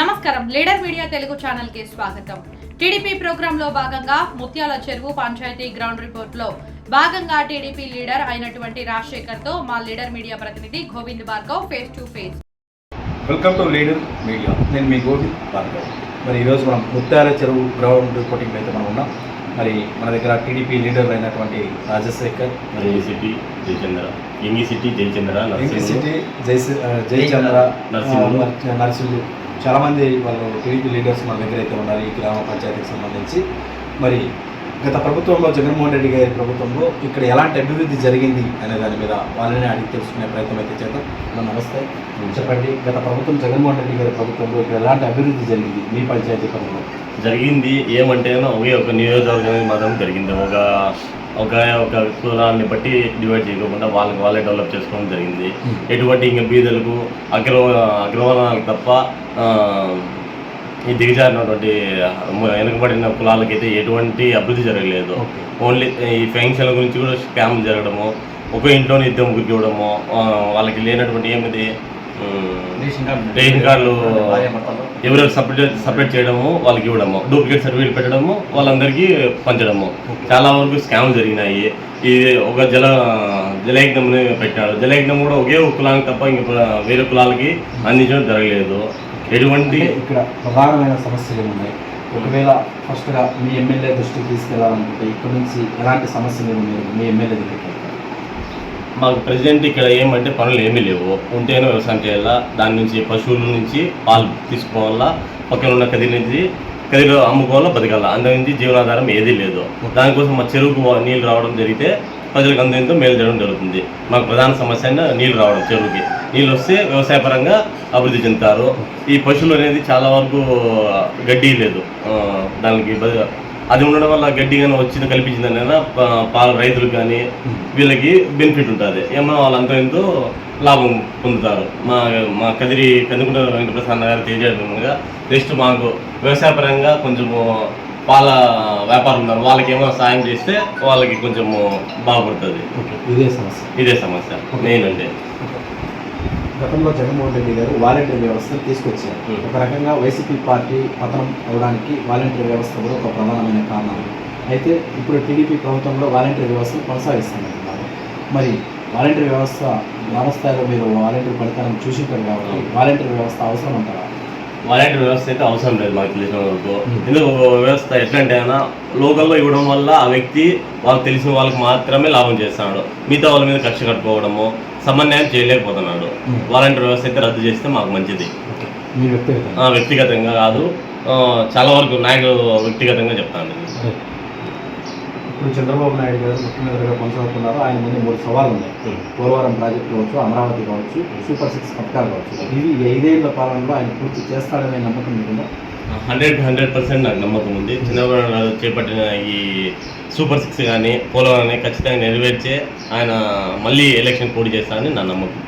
నమస్కారం. Leader media Telugu ఛానల్కి స్వాగతం. టీడీపీ ప్రోగ్రామ్లో భాగంగా ముత్యాల చెరువు పంచాయతీ గ్రౌండ్ రిపోర్ట్లో భాగంగా టీడీపీ లీడర్ అయినటువంటి రాజశేఖర్తో మా లీడర్ మీడియా ప్రతినిధి Govind Bhargav face to face welcome to leader media నేను మీ గోవింద్ భార్గవ్. మరి ఈరోజు మనం ముత్యాల చెరువు గ్రౌండ్ రిపోర్టింగ్ అయితే మనం ఉన్నాం. మరి మన దగ్గర టీడీపీ లీడర్ అయినటువంటి రాజశేఖర్ సిటీ జయచంద్ర ఇంగి సిటీ జయచంద్ర నర్సింగ్ సిటీ జయస్ జయచంద్ర నరసింహులు. చాలామంది వాళ్ళు టీడీపీ లీడర్స్ మన దగ్గర అయితే ఉన్నారు ఈ గ్రామ పంచాయతీకి సంబంధించి. మరి గత ప్రభుత్వంలో జగన్మోహన్ రెడ్డి గారి ప్రభుత్వంలో ఇక్కడ ఎలాంటి అభివృద్ధి జరిగింది అనే దాని మీద వాళ్ళని అడిగి తెలుసుకునే ప్రయత్నం అయితే చేద్దాం. అన్న, నమస్తే. చెప్పండి గత ప్రభుత్వం జగన్మోహన్ రెడ్డి గారి ప్రభుత్వంలో ఇక్కడ ఎలాంటి అభివృద్ధి జరిగింది మీ పంచాయతీ పరంలో జరిగింది ఏమంటే ఒక నియోజకవర్గం మాత్రం జరిగింది. ఒక ఒక ఒక కులాన్ని బట్టి డివైడ్ చేయకుండా వాళ్ళకి వాళ్ళే డెవలప్ చేసుకోవడం జరిగింది. Hmm. ఎటువంటి ఇంకా బీదలకు అగ్ర అగ్రవర్ణాలకు తప్ప ఈ దిగజారినటువంటి వెనుకబడిన కులాలకైతే ఎటువంటి అభివృద్ధి జరగలేదు. ఓన్లీ ఈ పెన్షన్ల గురించి కూడా స్కామ్ జరగడము ఒక ఇంట్లోనే ఇద్దరు ముగ్గురికి ఇవ్వడము వాళ్ళకి లేనటువంటి ఏమిది రేషన్ కార్డు రేషన్ కార్డులు. ఎవరెవరు సపరేట్ సపరేట్ చేయడము వాళ్ళకి ఇవ్వడము డూప్లికేట్ సర్టిఫికేట్ పెట్టడము వాళ్ళందరికీ పంచడము. చాలా వరకు స్కామ్ జరిగినాయి. ఇది ఒక జల జలయజ్ఞంని పెట్టాడు జలయజ్ఞం కూడా ఒకే ఒక కులానికి తప్ప ఇంక వేరే కులాలకి అందించడం జరగలేదు. ఎటువంటి ఇక్కడ ప్రధానమైన సమస్యలు ఏమున్నాయి? ఒకవేళ ఫస్ట్గా మీ ఎమ్మెల్యే దృష్టికి తీసుకెళ్ళాలనుకుంటే ఇక్కడ నుంచి ఎలాంటి సమస్యలు మీరు మీ ఎమ్మెల్యే దగ్గరికి. మాకు ప్రజెంట్ ఇక్కడ ఏమంటే పనులు ఏమీ లేవు. ఉంటేనే వ్యవసాయం చేయాలా దాని నుంచి పశువుల నుంచి పాలు తీసుకోవాలా పక్కన ఉన్న కది నుంచి కదిలో అమ్ముకోవాలా బతకాలా. అందుకని జీవనాధారం ఏదీ లేదు. దానికోసం మా చెరువుకు నీళ్ళు రావడం జరిగితే ప్రజలకు అందరితో మేలు జరగడం జరుగుతుంది. మాకు ప్రధాన సమస్య అయినా నీళ్ళు రావడం చెరువుకి. నీళ్ళు వస్తే వ్యవసాయపరంగా అభివృద్ధి చెందుతారు. ఈ పశువులు అనేది చాలా వరకు గడ్డి లేదు. దానికి బదులు అది ఉండడం వల్ల గడ్డి కానీ వచ్చింది కల్పించిందని పాల రైతులకు కానీ వీళ్ళకి బెనిఫిట్ ఉంటుంది. ఏమన్నా వాళ్ళంతా ఎంతో లాభం పొందుతారు. మా మా కదిరి కందుకుంట వెంకటప్రసాద్ గారు తెలియజేయడంగా నెక్స్ట్ మాకు వ్యవసాయపరంగా కొంచెము పాల వ్యాపారం ఉన్నారు. వాళ్ళకి ఏమైనా సాయం చేస్తే వాళ్ళకి కొంచెము బాగుపడుతుంది. ఇదే సమస్య. ఇదే సమస్య. మెయిన్ అంటే గతంలో జగన్మోహన్ రెడ్డి గారు వాలంటీర్ వ్యవస్థను తీసుకొచ్చారు. ఒక రకంగా వైసీపీ పార్టీ పతనం అవడానికి వాలంటీర్ వ్యవస్థ కూడా ఒక ప్రధానమైన కారణం. అయితే ఇప్పుడు టీడీపీ ప్రభుత్వంలో వాలంటీర్ వ్యవస్థను కొనసాగిస్తున్నారు. మరి వాలంటీర్ వ్యవస్థ గ్రామస్థాయిలో మీరు వాలంటీర్ ఫలితాలను చూసింటారు కాబట్టి వాలంటీర్ వ్యవస్థ అవసరం అంటారా? వాలంటీర్ వ్యవస్థ అయితే అవసరం లేదు మాకు తెలిసిన వరకు. ఎందుకు వ్యవస్థ ఎట్లా అంటే అయినా లోకల్లో ఇవ్వడం వల్ల ఆ వ్యక్తి వాళ్ళకి తెలిసిన వాళ్ళకి మాత్రమే లాభం చేస్తున్నాడు మిగతా వాళ్ళ మీద కక్ష కట్టుకోవడము సమన్వయం చేయలేకపోతున్నాడు. వాలంటీర్ వ్యవస్థ అయితే రద్దు చేస్తే మాకు మంచిది. వ్యక్తిగతంగా? కాదు. చాలా వరకు నాయకులు వ్యక్తిగతంగా చెప్తాను. ఇప్పుడు చంద్రబాబు నాయుడు గారు ముఖ్యమంత్రిగా కొనసాగుతున్నారు. ఆయన ముందు మూడు సవాళ్ళు ఉన్నాయి పోలవరం ప్రాజెక్ట్ కావచ్చు అమరావతి కావచ్చు సూపర్ సిక్స్ పథకాలు కావచ్చు. ఇవి ఐదేళ్ళ పాలనలో ఆయన పూర్తి చేస్తాడనే నమ్మకం మీకుందా? హండ్రెడ్ హండ్రెడ్ పర్సెంట్ నాకు నమ్మకం ఉంది. చంద్రబాబు నాయుడు చేపట్టిన ఈ సూపర్ సిక్స్ కానీ పోలవరం కానీ ఖచ్చితంగా నెరవేర్చే ఆయన మళ్ళీ ఎలక్షన్ పోటీ చేస్తానని నా నమ్మకం.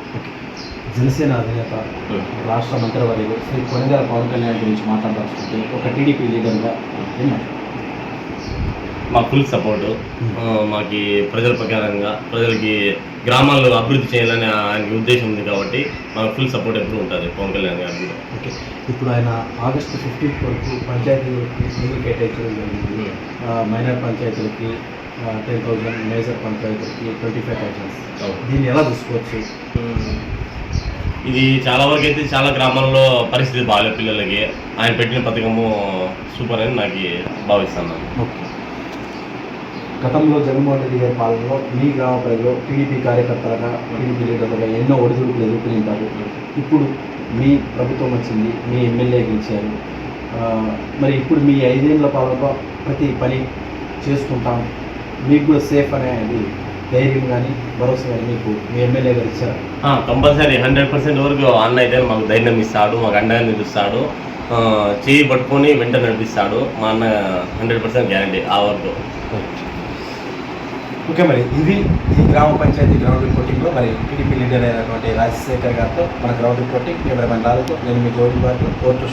జనసేన అధినేత రాష్ట్ర మంత్రివర్యులు శ్రీ కొనిదెల పవన్ కళ్యాణ్ గురించి మాట్లాడాల్సింటే ఒక టీడీపీ లీడర్గా మా ఫుల్ సపోర్టు మాకి ప్రజల ప్రకారంగా ప్రజలకి గ్రామాల్లో అభివృద్ధి చేయాలని ఆయనకి ఉద్దేశం ఉంది కాబట్టి మాకు ఫుల్ సపోర్ట్ ఎప్పుడు ఉంటుంది పవన్ కళ్యాణ్ గారి ఓకే. ఇప్పుడు ఆయన ఆగస్టు ఫిఫ్టీన్త్ వరకు పంచాయతీలకి నిధులు కేటాయించడం జరిగింది. మైనర్ పంచాయతీలకి టెన్ థౌజండ్ మేజర్ పంచాయతీలకి ట్వంటీ ఫైవ్ థౌజండ్. దీన్ని ఎలా చూసుకోవచ్చు? ఇది చాలా వరకు అయితే చాలా గ్రామాల్లో పరిస్థితి బాగాలేదు పిల్లలకి. ఆయన పెట్టిన పథకము సూపర్ అని నాకు భావిస్తున్నాను ఓకే. గతంలో జగన్మోహన్ రెడ్డి గారి పాలనలో మీ గ్రామ ప్రజలు టీడీపీ కార్యకర్తలుగా టీడీపీ లీడర్లుగా ఎన్నో ఒడిదుడుకులు ఎదుర్కొంటారు ఇప్పుడు మీ ప్రభుత్వం వచ్చింది మీ ఎమ్మెల్యే గెలిచారు. మరి ఇప్పుడు మీ ఐదేళ్ళ పాలనలో ప్రతి పని చేసుకుంటాం మీకు కూడా సేఫ్ అనేది ధైర్యం కానీ భరోసా కానీ మీకు మీ ఎమ్మెల్యే గారు ఇచ్చారు? కంపల్సరీ హండ్రెడ్ పర్సెంట్ వరకు అన్న అయితే మాకు ధైర్యం ఇస్తాడు మాకు అండగా నిలుస్తాడు చేయి పట్టుకొని వెంట నడిపిస్తాడు. మా అన్న హండ్రెడ్ పర్సెంట్ గ్యారంటీ ఆ వరకు. ఓకే మరి ఇది ఈ గ్రామ పంచాయతీ గ్రౌండ్ రిపోర్టింగ్లో మరి టీడీపీ లీడర్ అయినటువంటి రాజశేఖర్ గారితో మన గ్రౌండ్ రిపోర్టింగ్ కెమెరామెన్ రాజుతో నేను మీ గౌరవ్ గారితో కోర్టు